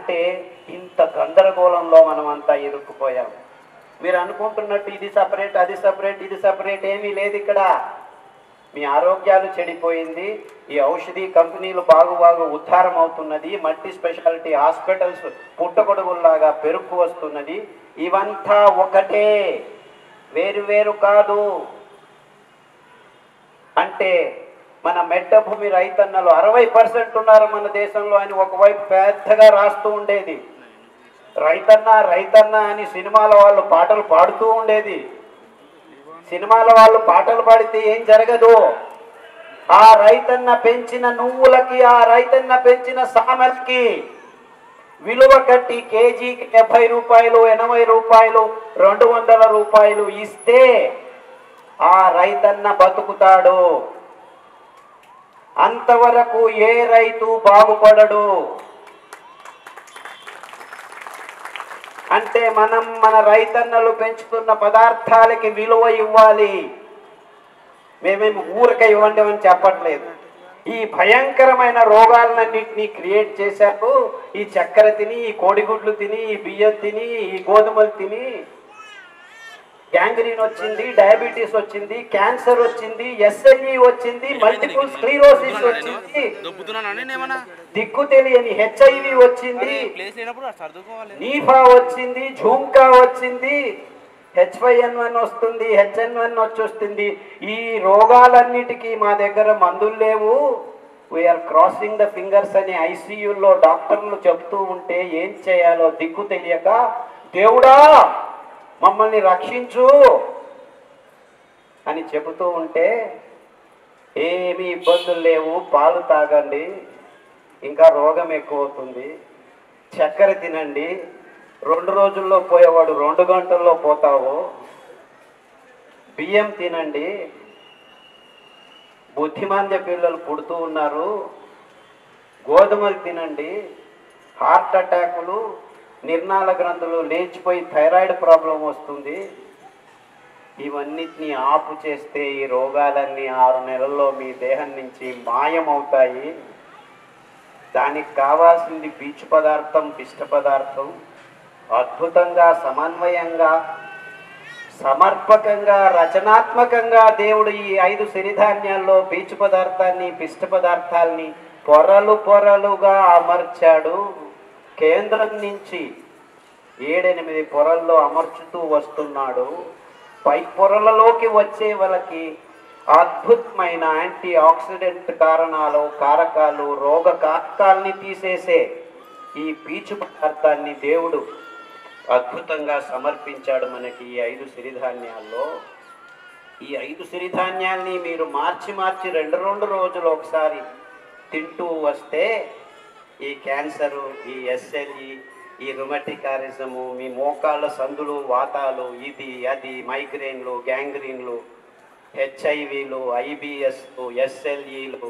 అంటే ఇంత గందరగోళంలో మనం అంతా ఇరుక్కుపోయాం. మీరు అనుకుంటున్నట్టు ఇది సపరేట్ అది సపరేట్ ఇది సపరేట్ ఏమీ లేదు ఇక్కడ. మీ ఆరోగ్యాలు చెడిపోయింది ఈ ఔషధి కంపెనీలు బాగు బాగు ఉద్ధారం అవుతున్నది మల్టీ స్పెషాలిటీ హాస్పిటల్స్ పుట్టగొడుగుల్లాగా పెరుక్కు వస్తున్నది ఇవంతా ఒకటే. వేరు వేరు కాదు. అంటే మన మెట్ట భూమి రైతన్నలు అరవై పర్సెంట్ ఉన్నారు మన దేశంలో అని ఒకవైపు పెద్దగా రాస్తూ ఉండేది. రైతన్న రైతన్న అని సినిమాల వాళ్ళు పాటలు పాడుతూ ఉండేది. సినిమాల వాళ్ళు పాటలు పాడితే ఏం జరగదు. ఆ రైతన్న పెంచిన నువ్వులకి ఆ రైతన్న పెంచిన సామెలకి విలువ కట్టి కేజీకి డెబ్బై రూపాయలు ఎనభై రూపాయలు రెండు వందల రూపాయలు ఇస్తే ఆ రైతన్న బతుకుతాడు. అంతవరకు ఏ రైతు బాగుపడడు. అంటే మనం మన రైతన్నలు పెంచుతున్న పదార్థాలకి విలువ ఇవ్వాలి. మేమేమి ఊరిక ఇవ్వండి అని చెప్పట్లేదు. ఈ భయంకరమైన రోగాలన్నింటినీ క్రియేట్ చేశారు. ఈ చక్కెర తిని ఈ కోడిగుడ్లు తిని ఈ బియ్యం తిని ఈ గోధుమలు తిని గ్యాంగ్రీన్ వచ్చింది డయాబెటీస్ వచ్చింది క్యాన్సర్ వచ్చింది ఎస్ఎల్ఈ వచ్చింది మల్టిపుల్ స్క్లీరోసిస్ వచ్చింది. దిక్కు తెలియని హెచ్ఐవి వచ్చింది. నీఫా వచ్చింది ఝుంకా వచ్చింది. హెచ్వైఎన్ వన్ వస్తుంది హెచ్ఎన్ వన్ వచ్చి వస్తుంది ఈ రోగాలన్నిటికీ మా దగ్గర మందులు లేవు. వీఆర్ క్రాసింగ్ ద ఫింగర్స్ అని ఐసీయూలో డాక్టర్లు చెప్తూ ఉంటే ఏం చేయాలో దిక్కు తెలియక దేవుడా మమ్మల్ని రక్షించు అని చెబుతూ ఉంటే ఏమీ ఇబ్బందులు లేవు పాలు తాగండి ఇంకా రోగం ఎక్కువ అవుతుంది చక్కెర తినండి రెండు రోజుల్లో పోయేవాడు రెండు గంటల్లో పోతావు. బియ్యం తినండి. బుద్ధిమాంద్య పిల్లలు పుడుతూ ఉన్నారు. గోధుమలు తినండి. హార్ట్ అటాకులు నిర్ణాల గ్రంథులు లేచిపోయి థైరాయిడ్ ప్రాబ్లం వస్తుంది. ఇవన్నిటిని ఆపు చేస్తే ఈ రోగాలన్నీ ఆరు నెలల్లో మీ దేహం నుంచి మాయమవుతాయి. దానికి కావాల్సింది పీచు పదార్థం పిష్ట పదార్థం. అద్భుతంగా సమన్వయంగా సమర్పకంగా రచనాత్మకంగా దేవుడు ఈ ఐదు సిరిధాన్యాల్లో పీచు పదార్థాన్ని పిష్ట పదార్థాల్ని పొరలు పొరలుగా అమర్చాడు. కేంద్రం నుంచి ఏడెనిమిది పొరల్లో అమర్చుతూ వస్తున్నాడు. పై పొరలలోకి వచ్చే వాళ్ళకి అద్భుతమైన యాంటీ ఆక్సిడెంట్ కారణాలు కారకాలు రోగ కారకాల్ని తీసేసే ఈ పీచు పదార్థాన్ని దేవుడు అద్భుతంగా సమర్పించాడు మనకి ఈ ఐదు సిరిధాన్యాల్లో. ఈ ఐదు సిరిధాన్యాల్ని మీరు మార్చి మార్చి రెండు రెండు రోజులు ఒకసారి తింటూ వస్తే ఈ క్యాన్సరు ఈ ఎస్ఎల్ఈ ఈ రుమటికారిజము మీ మోకాళ్ళ సందులు వాతాలు ఇది అది మైగ్రేన్లు గ్యాంగ్రీన్లు హెచ్ఐవిలు ఐబిఎస్లు ఎస్ఎల్ఈలు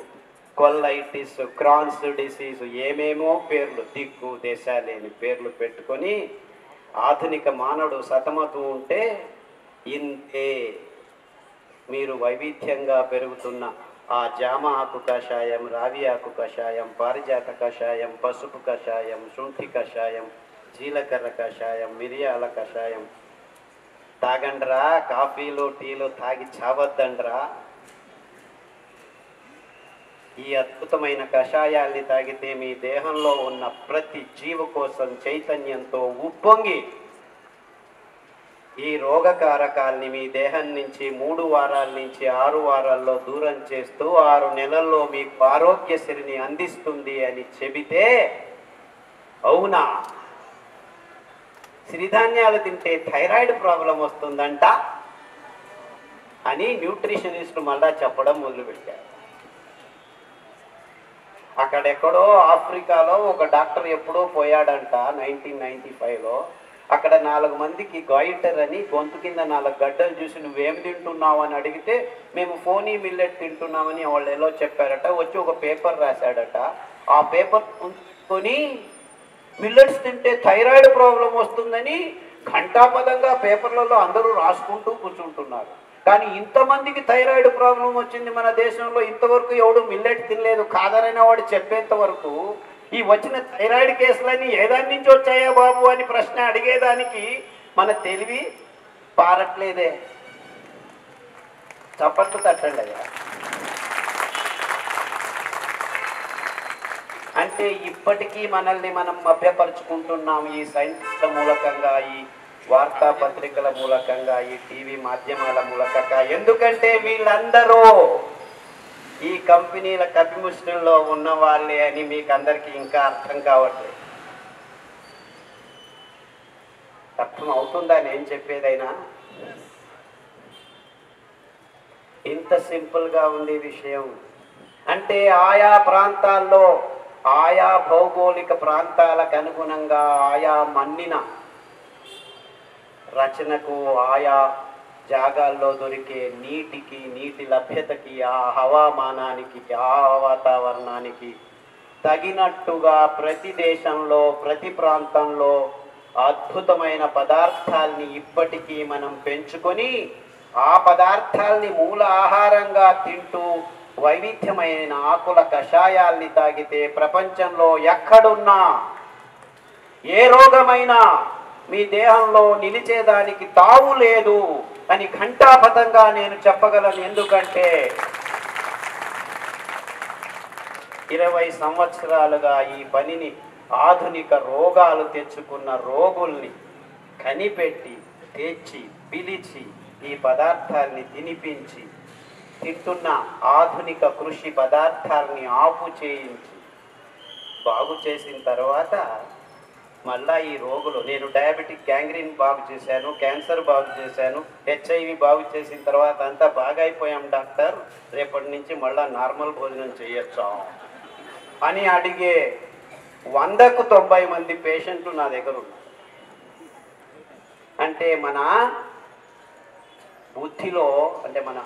కొల్లైటిస్ క్రాన్స్ డిసీజ్ ఏమేమో పేర్లు దిక్కు దేశాలేని పేర్లు పెట్టుకొని ఆధునిక మానవుడు సతమతూ ఉంటే ఇంతే మీరు వైవిధ్యంగా పెరుగుతున్న ఆ జామ ఆకు కషాయం రావి ఆకు కషాయం పారిజాత కషాయం పసుపు కషాయం శుంఠి కషాయం జీలకర్ర కషాయం మిరియాల కషాయం. తాగండ్రా కాఫీలు టీలు తాగి చావద్దండ్రా. ఈ అద్భుతమైన కషాయాల్ని తాగితే మీ దేహంలో ఉన్న ప్రతి జీవ కోసం చైతన్యంతో ఉప్పొంగి ఈ రోగకారకాల్ని మీ దేహం నుంచి మూడు వారాల నుంచి ఆరు వారాల్లో దూరం చేస్తూ ఆరు నెలల్లో మీకు ఆరోగ్యశ్రీని అందిస్తుంది అని చెబితే అవునా? సిరిధాన్యాలు తింటే థైరాయిడ్ ప్రాబ్లం వస్తుందంట అని న్యూట్రిషనిస్ట్ మళ్ళా చెప్పడం మొదలుపెట్టారు. అక్కడెక్కడో ఆఫ్రికాలో ఒక డాక్టర్ ఎప్పుడో పోయాడంట నైన్టీన్ నైన్టీ ఫైవ్లో. అక్కడ నాలుగు మందికి గాయిటర్ అని గొంతు కింద నాలుగు గడ్డలు చూసి నువ్వేమి తింటున్నావు అని అడిగితే మేము ఫోనీ మిల్లెట్ తింటున్నామని వాళ్ళు ఎలా చెప్పారట వచ్చి ఒక పేపర్ రాశాడట. ఆ పేపర్ ఉంచుకొని మిల్లెట్స్ తింటే థైరాయిడ్ ప్రాబ్లం వస్తుందని ఘంటాపదంగా పేపర్లలో అందరూ రాసుకుంటూ కూర్చుంటున్నారు. కానీ ఇంతమందికి థైరాయిడ్ ప్రాబ్లం వచ్చింది మన దేశంలో ఇంతవరకు ఎవడు మిల్లెట్ తినలేదు కాదనైన వాడు చెప్పేంత వరకు ఈ వచ్చిన థైరాయిడ్ కేసులన్నీ ఏదాని నుంచి వచ్చాయా బాబు అని ప్రశ్న అడిగేదానికి మన తెలివి పారట్లేదే. చప్పట్లు తట్టండి అయ్యా. అంటే ఇప్పటికీ మనల్ని మనం మభ్యపరుచుకుంటున్నాం ఈ సైన్స్ల మూలకంగా ఈ వార్తాపత్రికల మూలకంగా ఈ టీవీ మాధ్యమాల మూలకంగా. ఎందుకంటే వీళ్ళందరూ ఈ కంపెనీల కపిముష్టిలో ఉన్న వాళ్ళే అని మీకు అందరికీ ఇంకా అర్థం కావట్లేదు. అర్థం అవుతుందా నేను చెప్పేదైనా? ఇంత సింపుల్గా ఉంది విషయం. అంటే ఆయా ప్రాంతాల్లో ఆయా భౌగోళిక ప్రాంతాలకు అనుగుణంగా ఆయా మన్నిన రచనకు ఆయా జాగాల్లో దొరికే నీటికి నీటి లభ్యతకి ఆ హవామానానికి ఆ వాతావరణానికి తగినట్టుగా ప్రతి దేశంలో ప్రతి ప్రాంతంలో అద్భుతమైన పదార్థాల్ని ఇప్పటికీ మనం పెంచుకొని ఆ పదార్థాల్ని మూల ఆహారంగా తింటూ వైవిధ్యమైన ఆకుల కషాయాల్ని తాగితే ప్రపంచంలో ఎక్కడున్నా ఏ రోగమైనా మీ దేహంలో నిలిచేదానికి తావు లేదు. అని ఘంటాపథంగా నేను చెప్పగలను. ఎందుకంటే ఇరవై సంవత్సరాలుగా ఈ పనిని ఆధునిక రోగాలు తెచ్చుకున్న రోగుల్ని కనిపెట్టి తెచ్చి పిలిచి ఈ పదార్థాల్ని తినిపించి తింటున్న ఆధునిక కృషి పదార్థాల్ని ఆపు చేయించి బాగు చేసిన తర్వాత మళ్ళా ఈ రోగులు నేను డయాబెటిక్ గ్యాంగ్రీన్ బాగు చేశాను క్యాన్సర్ బాగు చేశాను హెచ్ఐవి బాగు చేసిన తర్వాత అంతా బాగా అయిపోయాం డాక్టర్. రేపటి నుంచి మళ్ళా నార్మల్ భోజనం చేయొచ్చా? అని అడిగే వందకు తొంభై మంది పేషెంట్లు నా దగ్గర ఉన్నారు. అంటే మన బుద్ధిలో అంటే మన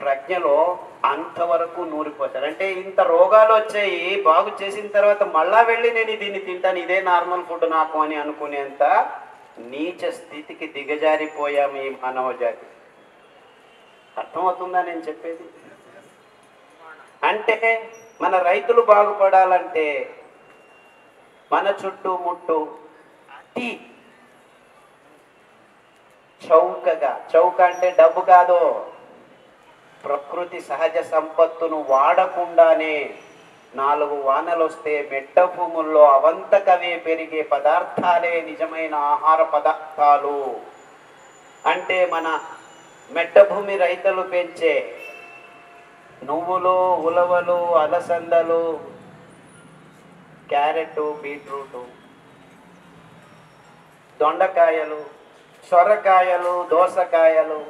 ప్రజ్ఞలో అంతవరకు నూరిపోతారు. అంటే ఇంత రోగాలు వచ్చాయి బాగు చేసిన తర్వాత మళ్ళా వెళ్ళి నేను దీన్ని తింటాను ఇదే నార్మల్ ఫుడ్ నాకు అని అనుకునేంత నీచ స్థితికి దిగజారిపోయాము ఈ మానవ జాతి. అర్థమవుతుందా నేను చెప్పేది? అంటే మన రైతులు బాగుపడాలంటే మన చుట్టూ ముట్టు అతి చౌకగా చౌక అంటే డబ్బు కాదు. ప్రకృతి సహజ సంపత్తును వాడకుండానే నాలుగు వానలు వస్తే మెట్ట భూముల్లో అవంతకవే పెరిగే పదార్థాలే నిజమైన ఆహార పదార్థాలు. అంటే మన మెట్ట భూమి రైతులు పెంచే నువ్వులు ఉలవలు అలసందలు క్యారెట్ బీట్రూటు దొండకాయలు సొరకాయలు దోసకాయలు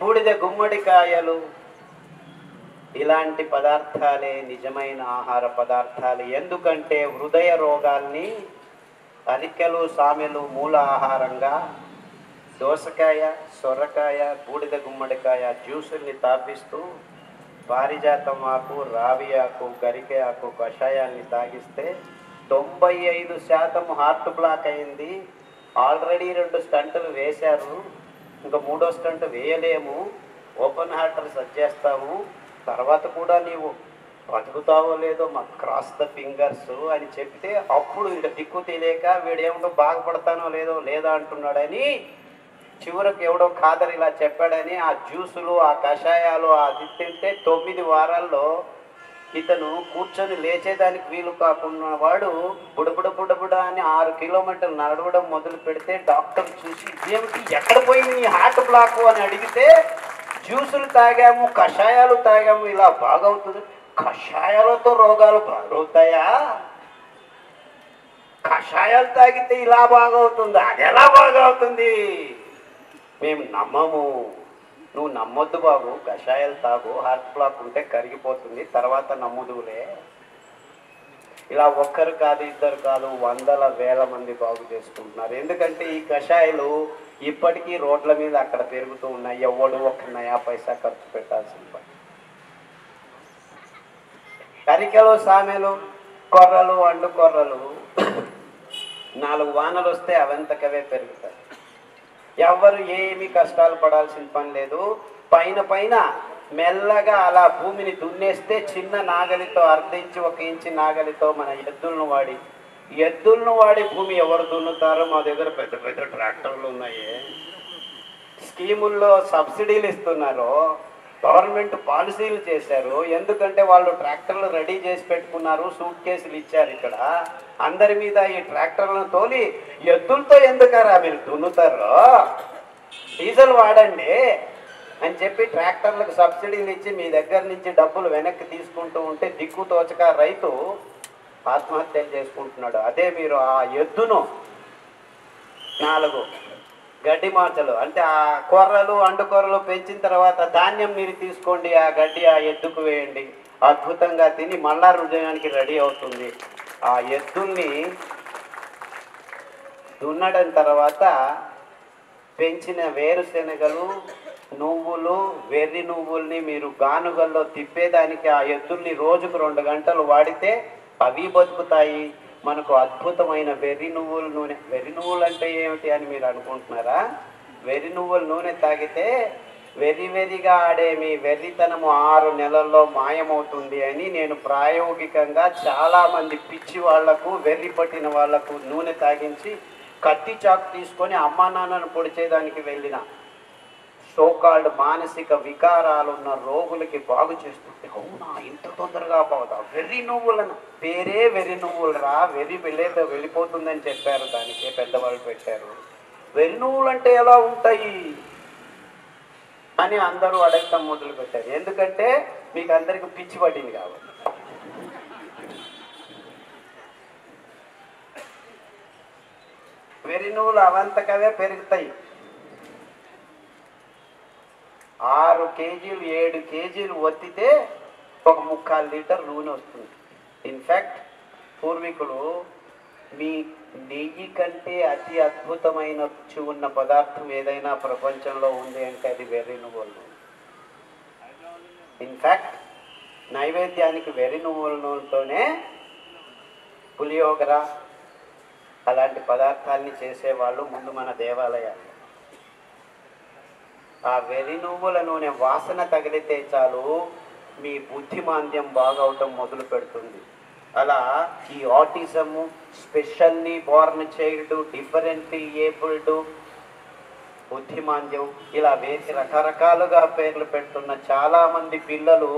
బూడిద గుమ్మడికాయలు ఇలాంటి పదార్థాలే నిజమైన ఆహార పదార్థాలు. ఎందుకంటే హృదయ రోగాల్ని అరికెలు సామెలు మూల ఆహారంగా దోసకాయ సొరకాయ బూడిద గుమ్మడికాయ జ్యూసుల్ని తాపిస్తూ పారిజాతం ఆకు రావి ఆకు గరికే ఆకు కషాయాన్ని తాగిస్తే తొంభై ఐదు శాతం హార్ట్ బ్లాక్ అయింది. ఆల్రెడీ రెండు స్టంటులు వేశారు. ఇంకా మూడో స్టంట్ వేయలేము. ఓపెన్ హార్టర్ సెట్ చేస్తాము. తర్వాత కూడా నీవు బతుకుతావో లేదో మాకు క్రాస్ ద ఫింగర్స్ అని చెప్తే అప్పుడు ఇంకా దిక్కు తెలియక వీడేమిటో బాగుపడతానో లేదో లేదా అంటున్నాడని చివరకు ఎవడో ఖాదర్ ఇలా చెప్పాడని ఆ జ్యూసులు ఆ కషాయాలు అది తింటే తొమ్మిది వారాల్లో ఇతను కూర్చొని లేచేదానికి వీలు కాకుండా వాడు బుడబుడ బుడబుడ అని ఆరు కిలోమీటర్లు నడవడం మొదలు పెడితే డాక్టర్ చూసి ఇదేమిటి? ఎక్కడ పోయింది నీ హార్ట్ బ్లాక్? అని అడిగితే జ్యూసులు తాగాము కషాయాలు తాగాము ఇలా బాగవుతుంది. కషాయాలతో రోగాలు బాగవుతాయా? కషాయాలు తాగితే ఇలా బాగవుతుంది అది ఎలా బాగవుతుంది? మేము నమ్మము. నువ్వు నమ్మొద్దు బాబు కషాయాలు తాగు హార్ట్ బ్లాక్ ఉంటే కరిగిపోతుంది తర్వాత నమ్ముదులే ఇలా ఒక్కరు కాదు ఇద్దరు కాదు వందల వేల మంది బాగు చేసుకుంటున్నారు. ఎందుకంటే ఈ కషాయాలు ఇప్పటికీ రోడ్ల మీద అక్కడ పెరుగుతూ ఉన్నాయి. ఎవడు ఒక్క నయా పైసా ఖర్చు పెట్టాల్సిన పని. కరికలు సామెలు కొర్రలు అండు కొర్రలు నాలుగు వానలు వస్తే అవంతకవే పెరుగుతాయి. ఎవరు ఏమి కష్టాలు పడాల్సిన పని లేదు. పైన పైన మెల్లగా అలా భూమిని దున్నేస్తే చిన్న నాగలితో అర్ధించి ఒక ఇంచి నాగలితో మన ఎద్దులను వాడి ఎద్దులను వాడి భూమి ఎవరు దున్నుతారో మా దగ్గర పెద్ద పెద్ద ట్రాక్టర్లు ఉన్నాయి. స్కీముల్లో సబ్సిడీలు ఇస్తున్నారు గవర్నమెంట్ పాలసీలు చేశారు. ఎందుకంటే వాళ్ళు ట్రాక్టర్లు రెడీ చేసి పెట్టుకున్నారు సూట్ కేసులు ఇచ్చారు ఇక్కడ. అందరి మీద ఈ ట్రాక్టర్లను తోలి ఎద్దులతో ఎందుకరా మీరు దున్నుతారు? డీజిల్ వాడండి అని చెప్పి ట్రాక్టర్లకు సబ్సిడీలు ఇచ్చి మీ దగ్గర నుంచి డబ్బులు వెనక్కి తీసుకుంటూ ఉంటే దిక్కు తోచక రైతు ఆత్మహత్యలు చేసుకుంటున్నాడు. అదే మీరు ఆ ఎద్దును నాలుగు గడ్డి మార్చలు. అంటే ఆ కొర్రలు అండుకొర్రలు పెంచిన తర్వాత ధాన్యం మీరు తీసుకోండి ఆ గడ్డి ఆ ఎద్దుకు వేయండి. అద్భుతంగా తిని మళ్ళా రుజయానికి రెడీ అవుతుంది. ఆ ఎద్దుల్ని దున్నడం తర్వాత పెంచిన వేరుశెనగలు నువ్వులు వెర్రి నువ్వుల్ని మీరు గానుగల్లో తిప్పేదానికి ఆ ఎద్దుల్ని రోజుకు రెండు గంటలు వాడితే అవి బతుకుతాయి. మనకు అద్భుతమైన వెర్రి నువ్వుల నూనె వెర్రి నువ్వులు అంటే ఏమిటి అని మీరు అనుకుంటున్నారా? వెర్రి నువ్వుల నూనె తాగితే వెర్రి వెర్రిగా ఆడే మీ వెర్రితనము ఆరు నెలల్లో మాయమవుతుంది అని నేను ప్రాయోగికంగా చాలామంది పిచ్చి వాళ్ళకు వెర్రి పట్టిన వాళ్ళకు నూనె తాగించి కత్తి చాకు తీసుకొని అమ్మా నాన్నను పొడిచేదానికి వెళ్ళిన. సోకాల్డ్ మానసిక వికారాలు ఉన్న రోగులకి బాగు చేస్తుంది అవునా ఇంత తొందరగా పోదా వెర్రి నువ్వులను. పేరే వెర్రి నువ్వులు రా వెర్రి వెళ్ళేదో వెళ్ళిపోతుందని చెప్పారు. దానికే పెద్దవాళ్ళు పెట్టారు. వెర్రి నువ్వులు అంటే ఎలా ఉంటాయి? అని అందరూ అడగటం మొదలు పెట్టారు ఎందుకంటే మీకు అందరికి పిచ్చి పడింది కాబట్టి. వెర్రి నువ్వులు అవంతకవే పెరుగుతాయి. ఆరు కేజీలు ఏడు కేజీలు వత్తితే ఒక ముక్కాలు లీటర్ నూనె వస్తుంది. ఇన్ఫ్యాక్ట్ పూర్వీకులు మీ నెయ్యి కంటే అతి అద్భుతమైన రుచి ఉన్న పదార్థం ఏదైనా ప్రపంచంలో ఉంది అంటే అది వెర్రి నువ్వుల నూనె ఇన్ఫ్యాక్ట్ నైవేద్యానికి వెర్రి నువ్వుల నూనెతోనే పులియోగర అలాంటి పదార్థాల్ని చేసేవాళ్ళు ముందు మన దేవాలయాలు. ఆ వెర్రి నువ్వుల నూనె వాసన తగిలితే చాలు మీ బుద్ధి మాంద్యం బాగవటం మొదలు పెడుతుంది. అలా ఈ autism specially born child differently abled బుద్ధిమాంద్యం ఇలా వేసి రకరకాలుగా పేర్లు పెడుతున్న చాలామంది పిల్లలు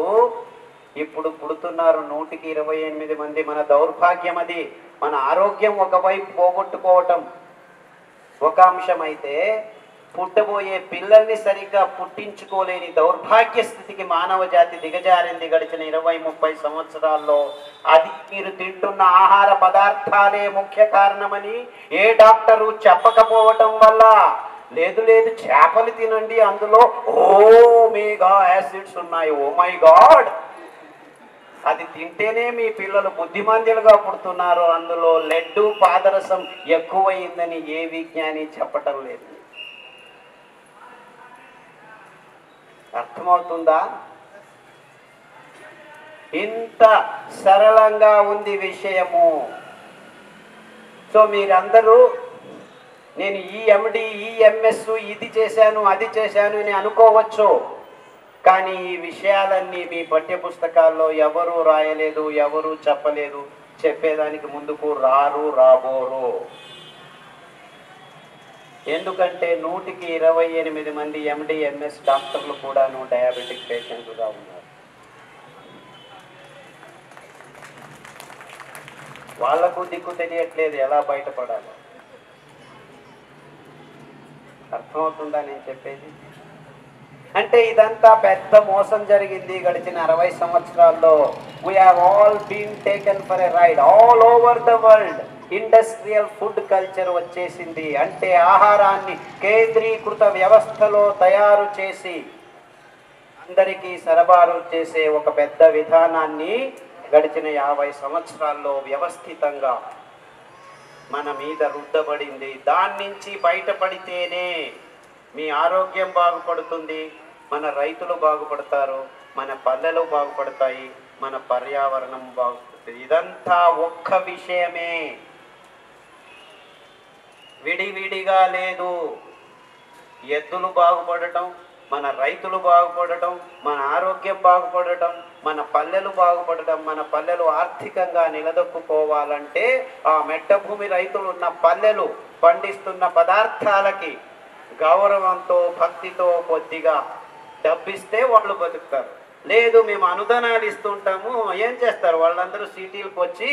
ఇప్పుడు పుడుతున్నారు. నూటికి ఇరవై ఎనిమిది మంది. మన దౌర్భాగ్యం అది. మన ఆరోగ్యం ఒకవైపు పోగొట్టుకోవటం ఒక అంశం అయితే పుట్టబోయే పిల్లల్ని సరిగ్గా పుట్టించుకోలేని దౌర్భాగ్య స్థితికి మానవ జాతి దిగజారింది. గడిచిన ఇరవై ముప్పై సంవత్సరాల్లో అది మీరు తింటున్న ఆహార పదార్థాలే ముఖ్య కారణమని ఏ డాక్టరు చెప్పకపోవటం వల్ల లేదు లేదు చేపలు తినండి అందులో. ఓమేగా యాసిడ్స్ ఉన్నాయి. Oh my god! అది తింటేనే మీ పిల్లలు బుద్ధిమంతులుగా పుడుతున్నారు. అందులో లెడ్డు పాదరసం ఎక్కువైందని ఏ విజ్ఞాని చెప్పటం లేదు. అర్థమవుతుందా? ఇంత సరళంగా ఉంది విషయము. సో మీరందరూ నేను ఈ ఎండి ఈ ఎంఎస్ ఇది చేశాను అది చేశాను అని అనుకోవచ్చు. కానీ ఈ విషయాలన్నీ మీ పఠ్య పుస్తకాల్లో ఎవరు రాయలేదు ఎవరు చెప్పలేదు చెప్పేదానికి ముందుకు రారు రాబోరు. ఎందుకంటే నూటికి ఇరవై ఎనిమిది మంది ఎండి ఎంఎస్ డాక్టర్లు కూడాను డయాబెటిక్ పేషెంట్లుగా ఉన్నారు. వాళ్ళకు దిక్కు తెలియట్లేదు ఎలా బయటపడాలో. అర్థమవుతుందా నేను చెప్పేది? అంటే ఇదంతా పెద్ద మోసం జరిగింది గడిచిన అరవై సంవత్సరాల్లో. We have all been taken for a ride all over the world industrial food culture వచ్చేసింది. అంటే ఆహారాన్ని కేంద్రీకృత వ్యవస్థలో తయారు చేసి అందరికీ సరఫరా చేసే ఒక పెద్ద విధానాన్ని గడిచిన యాభై సంవత్సరాల్లో వ్యవస్థితంగా మన మీద రుద్దబడింది. దాని నుంచి బయటపడితేనే మీ ఆరోగ్యం బాగుపడుతుంది. మన రైతులు బాగుపడతారు. మన పల్లెలు బాగుపడతాయి. మన పర్యావరణం బాగుపడుతుంది. ఇదంతా ఒక్క విషయమే. విడివిడిగా లేదు. ఎద్దులు బాగుపడటం మన రైతులు బాగుపడటం మన ఆరోగ్యం బాగుపడటం మన పల్లెలు బాగుపడటం మన పల్లెలు ఆర్థికంగా నిలదొక్కుకోవాలంటే ఆ మెట్ట భూమి రైతులు ఉన్న పల్లెలు పండిస్తున్న పదార్థాలకి గౌరవంతో భక్తితో కొద్దిగా డబ్బిస్తే వాళ్ళు బతుకుతారు. లేదు మేము అనుదానాలు ఇస్తుంటాము ఏం చేస్తారు? వాళ్ళందరూ సిటీలకు వచ్చి